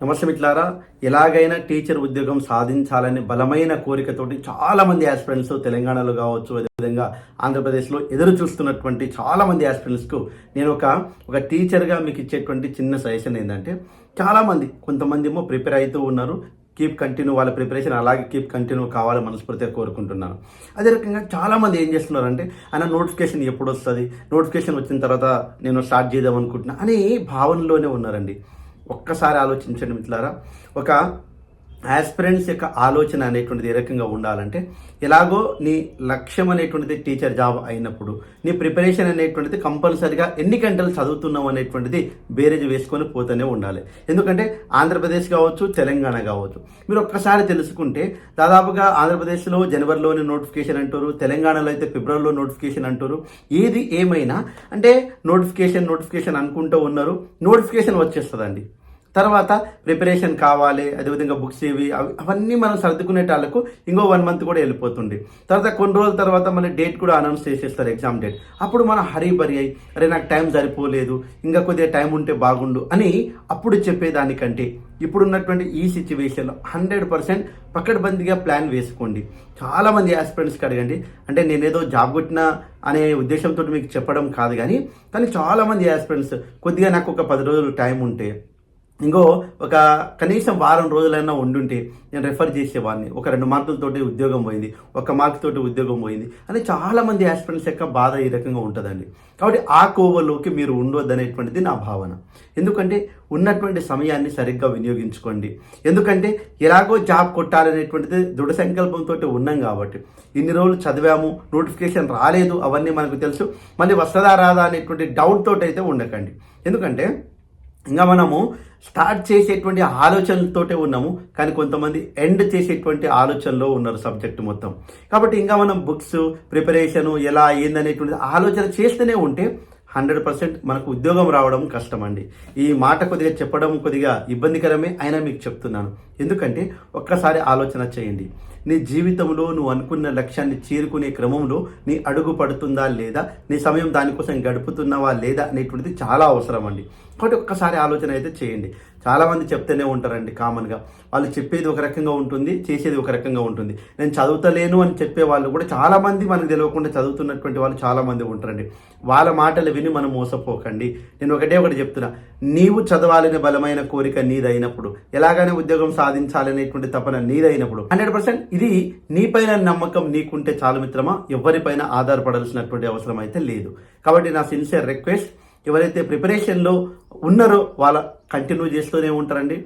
నమస్తే మిట్లారా ఎలాగైనా టీచర్ ఉద్యోగం సాధించాలని బలమైన కోరికతోటి చాలామంది ఆస్పిరెంట్స్ తెలంగాణలో కావచ్చు అదేవిధంగా ఆంధ్రప్రదేశ్లో ఎదురు చూస్తున్నటువంటి చాలామంది ఆస్పిరెంట్స్కు నేను ఒక ఒక టీచర్గా మీకు ఇచ్చేటువంటి చిన్న సజెషన్ ఏంటంటే చాలామంది కొంతమంది ఏమో ప్రిపేర్ అవుతూ ఉన్నారు. కీప్ కంటిన్యూ వాళ్ళ ప్రిపరేషన్ అలాగే కీప్ కంటిన్యూ కావాలని మనస్ఫూర్తిగా కోరుకుంటున్నాను. అదే రకంగా చాలామంది ఏం చేస్తున్నారంటే ఆయన నోటిఫికేషన్ ఎప్పుడు వస్తుంది నోటిఫికేషన్ వచ్చిన తర్వాత నేను స్టార్ట్ చేద్దాం అనుకుంటున్నా అనే భావనలోనే ఉన్నారండి. ఒక్కసారి ఆలోచించండి మిత్రులారా. ఒక ఆస్పిరెంట్స్ యొక్క ఆలోచన అనేటువంటిది ఏ రకంగా ఉండాలంటే ఎలాగో నీ లక్ష్యం అనేటువంటిది టీచర్ జాబ్ అయినప్పుడు నీ ప్రిపరేషన్ అనేటువంటిది కంపల్సరిగా ఎన్ని గంటలు చదువుతున్నావు అనేటువంటిది బేరేజ్ వేసుకొని పోతూనే ఉండాలి. ఎందుకంటే ఆంధ్రప్రదేశ్ కావచ్చు తెలంగాణ కావచ్చు. మీరు ఒక్కసారి తెలుసుకుంటే దాదాపుగా ఆంధ్రప్రదేశ్లో జనవరిలోనే నోటిఫికేషన్ అంటారు తెలంగాణలో అయితే ఫిబ్రవరిలో నోటిఫికేషన్ అంటారు. ఏది ఏమైనా అంటే నోటిఫికేషన్ నోటిఫికేషన్ అనుకుంటూ ఉన్నారు నోటిఫికేషన్ వచ్చేస్తుందండి. తర్వాత ప్రిపరేషన్ కావాలి అదేవిధంగా బుక్స్ ఇవి అవి అవన్నీ మనం సర్దుకునేటాళ్ళకు ఇంకో వన్ మంత్ కూడా వెళ్ళిపోతుంది. తర్వాత కొన్ని రోజుల తర్వాత మళ్ళీ డేట్ కూడా అనౌన్స్ చేసేస్తారు ఎగ్జామ్ డేట్ అప్పుడు మనం హరీ బరి అయి అరే నాకు టైం సరిపోలేదు ఇంకా కొద్దిగా టైం ఉంటే బాగుండు అని అప్పుడు చెప్పేదానికంటే ఇప్పుడున్నటువంటి ఈ సిచ్యువేషన్లో హండ్రెడ్ పర్సెంట్ పక్కడబందిగా ప్లాన్ వేసుకోండి. చాలామంది ఆస్పిరెంట్స్కి అడగండి అంటే నేనేదో జాబ్ కొట్టినా అనే ఉద్దేశంతో మీకు చెప్పడం కాదు కానీ కానీ చాలామంది ఆస్పిరెంట్స్ కొద్దిగా నాకు ఒక పది రోజులు టైం ఉంటే ఇంకో ఒక కనీసం వారం రోజులైనా ఉండుంటే నేను రెఫర్ చేసేవాడిని. ఒక రెండు మార్కులతోటి ఉద్యోగం పోయింది ఒక మార్క్ తోటి ఉద్యోగం పోయింది అని చాలా మంది ఆస్పిరెంట్స్ యొక్క బాధ ఈ రకంగా ఉంటుందండి. కాబట్టి ఆ కోవలోకి మీరు ఉండొద్దు అనేటువంటిది నా భావన. ఎందుకంటే ఉన్నటువంటి సమయాన్ని సరిగ్గా వినియోగించుకోండి. ఎందుకంటే ఎలాగో జాబ్ కొట్టాలనేటువంటిది దృఢ సంకల్పంతో ఉన్నాం కాబట్టి. ఇన్ని రోజులు చదివాము నోటిఫికేషన్ రాలేదు అవన్నీ మనకు తెలుసు. మళ్ళీ వస్తుందా రాదా అనేటువంటి డౌట్ తోటి అయితే ఉండకండి. ఎందుకంటే ఇంకా మనము స్టార్ట్ చేసేటువంటి ఆలోచనలతోటే ఉన్నాము కానీ కొంతమంది ఎండ్ చేసేటువంటి ఆలోచనలో ఉన్నారు సబ్జెక్ట్ మొత్తం. కాబట్టి ఇంకా మనం బుక్స్ ప్రిపరేషను ఎలా ఏందనేటువంటి ఆలోచన చేస్తూనే ఉంటే హండ్రెడ్ పర్సెంట్ మనకు ఉద్యోగం రావడం కష్టం అండి ఈ మాట కొద్దిగా చెప్పడం కొద్దిగా ఇబ్బందికరమే అయినా మీకు చెప్తున్నాను. ఎందుకంటే ఒక్కసారి ఆలోచన చేయండి. నీ జీవితంలో నువ్వు అనుకున్న లక్ష్యాన్ని చేరుకునే క్రమంలో నీ అడుగు పడుతుందా లేదా నీ సమయం దానికోసం గడుపుతున్నావా లేదా అనేటువంటిది చాలా అవసరం అండి కాబట్టి ఒక్కసారి ఆలోచన అయితే చేయండి. చాలామంది చెప్తూనే ఉంటారండి కామన్గా వాళ్ళు చెప్పేది ఒక రకంగా ఉంటుంది చేసేది ఒక రకంగా ఉంటుంది. నేను చదువుతలేను అని చెప్పే వాళ్ళు కూడా చాలామంది మనకు తెలియకుండా చదువుతున్నటువంటి వాళ్ళు చాలామంది ఉంటారండి. వాళ్ళ మాటలు విని మనం మోసపోకండి. నేను ఒకటే ఒకటి చెప్తున్నా. నీవు చదవాలనే బలమైన కోరిక నీదైనప్పుడు ఎలాగైనా ఉద్యోగం సాధించాలనేటువంటి తపన నీదైనప్పుడు హండ్రెడ్ పర్సెంట్ ఇది నీపైన నమ్మకం నీకుంటే చాలు మిత్రమా? ఎవరిపైన ఆధారపడాల్సినటువంటి అవసరం అయితే లేదు. కాబట్టి నా సిన్సియర్ రిక్వెస్ట్ ఎవరైతే ప్రిపరేషన్లో ఉన్నారో వాళ్ళ కంటిన్యూ చేస్తూనే ఉంటారండి.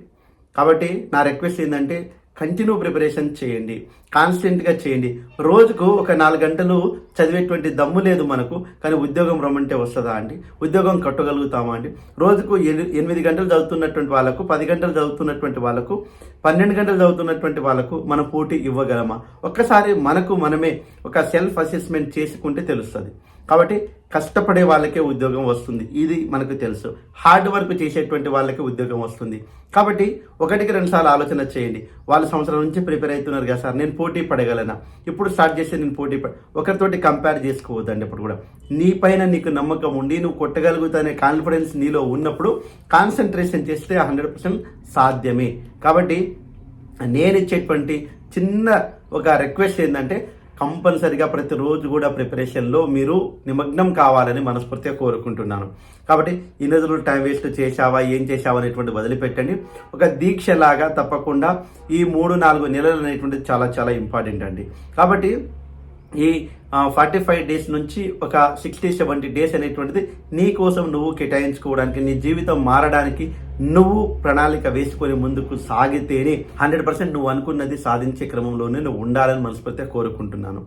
కాబట్టి నా రిక్వెస్ట్ ఏంటంటే కంటిన్యూ ప్రిపరేషన్ చేయండి. కాన్స్టెంట్గా చేయండి. రోజుకు ఒక నాలుగు గంటలు చదివేటువంటి దమ్ము లేదు మనకు కానీ ఉద్యోగం రమ్మంటే వస్తుందా అండి? ఉద్యోగం కట్టగలుగుతామా అండి? రోజుకు ఎనిమిది గంటలు చదువుతున్నటువంటి వాళ్ళకు పది గంటలు చదువుతున్నటువంటి వాళ్ళకు పన్నెండు గంటలు చదువుతున్నటువంటి వాళ్ళకు మనం పోటీ ఇవ్వగలమా? ఒక్కసారి మనకు మనమే ఒక సెల్ఫ్ అసెస్మెంట్ చేసుకుంటే తెలుస్తుంది. కాబట్టి కష్టపడే వాళ్ళకే ఉద్యోగం వస్తుంది. ఇది మనకు తెలుసు. హార్డ్ వర్క్ చేసేటువంటి వాళ్ళకి ఉద్యోగం వస్తుంది. కాబట్టి ఒకటికి రెండుసార్లు ఆలోచన చేయండి. వాళ్ళు సంవత్సరం నుంచి ప్రిపేర్ అవుతున్నారు కదా సార్ నేను పోటీ పడగలనా? ఇప్పుడు స్టార్ట్ చేస్తే నేను పోటీ పడ ఒకరితోటి కంపేర్ చేసుకోవద్దండి ఇప్పుడు కూడా. నీ పైన నీకు నమ్మకం ఉండి నువ్వు కొట్టగలుగుతానే కాన్ఫిడెన్స్ నీలో ఉన్నప్పుడు కాన్సన్ట్రేషన్ చేస్తే హండ్రెడ్ పర్సెంట్ సాధ్యమే. కాబట్టి నేను ఇచ్చేటువంటి చిన్న ఒక రిక్వెస్ట్ ఏంటంటే కంపల్సరిగా ప్రతిరోజు కూడా ప్రిపరేషన్లో మీరు నిమగ్నం కావాలని మనస్ఫూర్తిగా కోరుకుంటున్నాను. కాబట్టి ఈ రోజులు టైం వేస్ట్ చేశావా ఏం చేశావా అనేటువంటి వదిలిపెట్టండి. ఒక దీక్షలాగా తప్పకుండా ఈ మూడు నాలుగు నెలలు అనేటువంటిది చాలా చాలా ఇంపార్టెంట్ అండి. కాబట్టి ఈ ఫార్టీ ఫైవ్ డేస్ నుంచి ఒక సిక్స్టీ సెవెంటీ డేస్ అనేటువంటిది నీ కోసం నువ్వు కేటాయించుకోవడానికి నీ జీవితం మారడానికి నువ్వు ప్రణాళిక వేసుకొని ముందుకు సాగితేనే హండ్రెడ్ పర్సెంట్ నువ్వు అనుకున్నది సాధించే క్రమంలోనే నువ్వు ఉండాలని మనస్ఫూర్తిగా కోరుకుంటున్నాను.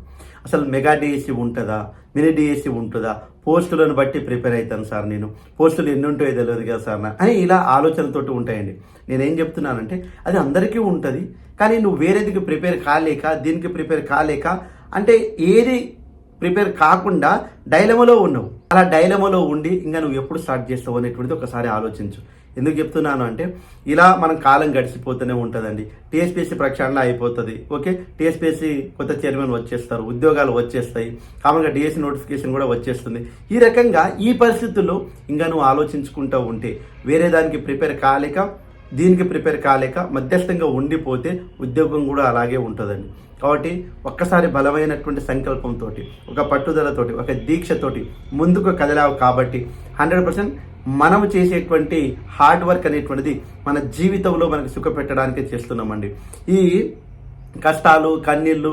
అసలు మెగా డిఎస్సి ఉంటుందా? మినీ డిఎస్సి ఉంటుందా? పోస్టులను బట్టి ప్రిపేర్ అవుతాను సార్ నేను. పోస్టులు ఎన్ని ఉంటాయో తెలియదు కదా సార్ నా అని ఇలా ఆలోచనతోటి ఉంటాయండి. నేనేం చెప్తున్నానంటే అది అందరికీ ఉంటుంది కానీ నువ్వు వేరేదికి ప్రిపేర్ కాలేక దీనికి ప్రిపేర్ కాలేక అంటే ఏది ప్రిపేర్ కాకుండా డైలమలో ఉన్నావు అలా డైలమలో ఉండి ఇంకా నువ్వు ఎప్పుడు స్టార్ట్ చేస్తావు అనేటువంటిది ఒకసారి ఆలోచించు. ఎందుకు చెప్తున్నాను అంటే ఇలా మనం కాలం గడిచిపోతూనే ఉంటుందండి. టీఎస్పీసీ ప్రక్షాళన అయిపోతుంది. ఓకే? టీఎస్పీసీ కొత్త చైర్మన్ వచ్చేస్తారు ఉద్యోగాలు వచ్చేస్తాయి. కామన్గా డిఎస్సీ నోటిఫికేషన్ కూడా వచ్చేస్తుంది. ఈ రకంగా ఈ పరిస్థితుల్లో ఇంకా నువ్వు ఆలోచించుకుంటూ ఉంటే వేరే దానికి ప్రిపేర్ కాలేక దీనికి ప్రిపేర్ కాలేక మధ్యస్థంగా ఉండిపోతే ఉద్యోగం కూడా అలాగే ఉంటుందండి. కాబట్టి ఒక్కసారి బలమైనటువంటి సంకల్పంతో ఒక పట్టుదలతోటి ఒక దీక్షతోటి ముందుకు కదలావు కాబట్టి హండ్రెడ్ పర్సెంట్ మనము చేసేటువంటి హార్డ్ వర్క్ అనేటువంటిది మన జీవితంలో మనకు సుఖ పెట్టడానికి చేస్తున్నామండి. ఈ కష్టాలు కన్నీళ్ళు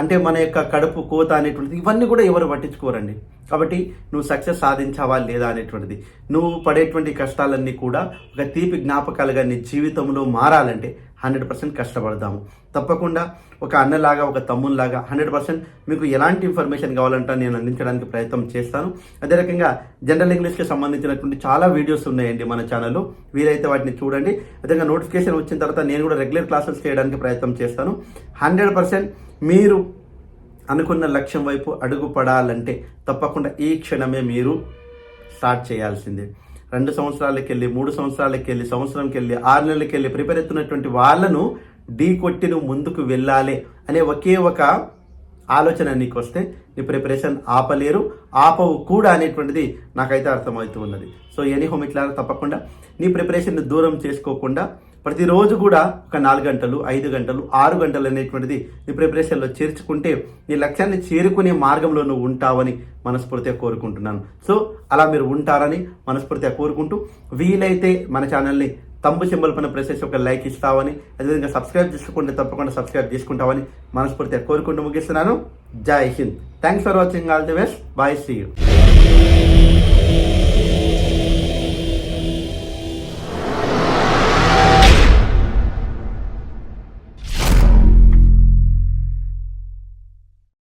అంటే మన యొక్క కడుపు కోత అనేటువంటిది ఇవన్నీ కూడా ఎవరు పట్టించుకోరండి. కాబట్టి నువ్వు సక్సెస్ సాధించావా లేదా అనేటువంటిది. నువ్వు పడేటువంటి కష్టాలన్నీ కూడా ఒక తీపి జ్ఞాపకాలుగా నీ జీవితంలో మారాలంటే హండ్రెడ్ పర్సెంట్ కష్టపడదాము. తప్పకుండా ఒక అన్నలాగా ఒక తమ్ముల్లాగా హండ్రెడ్ పర్సెంట్ మీకు ఎలాంటి ఇన్ఫర్మేషన్ కావాలంటే నేను అందించడానికి ప్రయత్నం చేస్తాను. అదే రకంగా జనరల్ ఇంగ్లీష్కి సంబంధించినటువంటి చాలా వీడియోస్ ఉన్నాయండి మన ఛానల్లో. వీలైతే వాటిని చూడండి. అదేవిధంగా నోటిఫికేషన్ వచ్చిన తర్వాత నేను కూడా రెగ్యులర్ క్లాసెస్ చేయడానికి ప్రయత్నం చేస్తాను. హండ్రెడ్ పర్సెంట్ మీరు అనుకున్న లక్ష్యం వైపు అడుగుపడాలంటే తప్పకుండా ఈ క్షణమే మీరు స్టార్ట్ చేయాల్సిందే. రెండు సంవత్సరాలకి వెళ్ళి మూడు సంవత్సరాలకి వెళ్ళి సంవత్సరంకి వెళ్ళి ఆరు నెలలకి వెళ్ళి ప్రిపేర్ అవుతున్నటువంటి వాళ్ళను ఢీ కొట్టి నువ్వు ముందుకు వెళ్ళాలి అనే ఒకే ఒక ఆలోచన నీకు వస్తే నీ ప్రిపరేషన్ ఆపలేరు ఆపవు కూడా అనేటువంటిది నాకైతే అర్థమవుతూ ఉన్నది. సో ఎనీ హోమ్ ఇట్లా తప్పకుండా నీ ప్రిపరేషన్ దూరం చేసుకోకుండా ప్రతిరోజు కూడా ఒక నాలుగు గంటలు ఐదు గంటలు ఆరు గంటలు అనేటువంటిది నీ ప్రిపరేషన్లో చేర్చుకుంటే నీ లక్ష్యాన్ని చేరుకునే మార్గంలో నువ్వు ఉంటావని మనస్ఫూర్తిగా కోరుకుంటున్నాను. సో అలా మీరు ఉంటారని మనస్ఫూర్తిగా కోరుకుంటూ వీలైతే మన ఛానల్ని తంబు సింబల్ పైన ప్రెస్ చేసి ఒక లైక్ ఇస్తావని అదేవిధంగా సబ్స్క్రైబ్ చేసుకుంటే తప్పకుండా సబ్స్క్రైబ్ చేసుకుంటావని మనస్ఫూర్తిగా కోరుకుంటూ ముగిస్తున్నాను. Jai Hind. Thanks for watching all the best bye see you